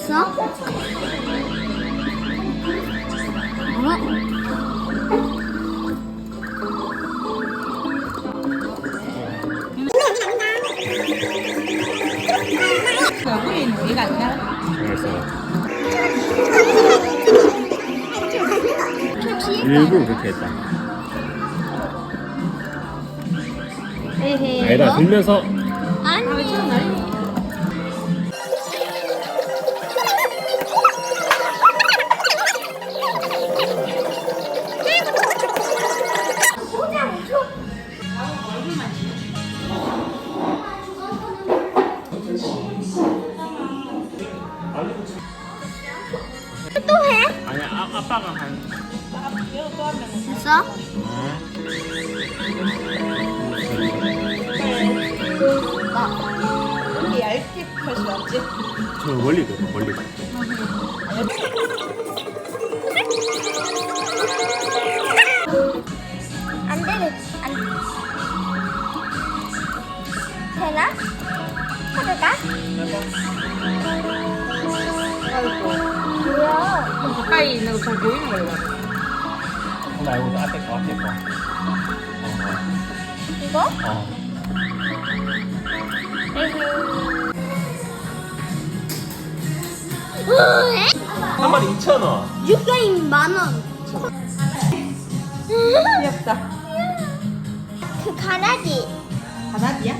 있어? 어? 얘가 일부러 그렇게 했다. 에헤. 아니다, 들면서. 아니. 또 해? 아니, 아, 아빠가 한. 됐어? 나 이렇게 얇게 펼수 없지? 저 멀리 들어, 멀리 들 되나? 하다가? 뭐야? 좀 가까이 있는 거 잘 보이는 걸로 어, 말고 앞에 거, 앞에 거. 이거? 어, 어. 한 마리 2,000원. 육개인 만 원. 귀엽다 그 강아지. 바나디야?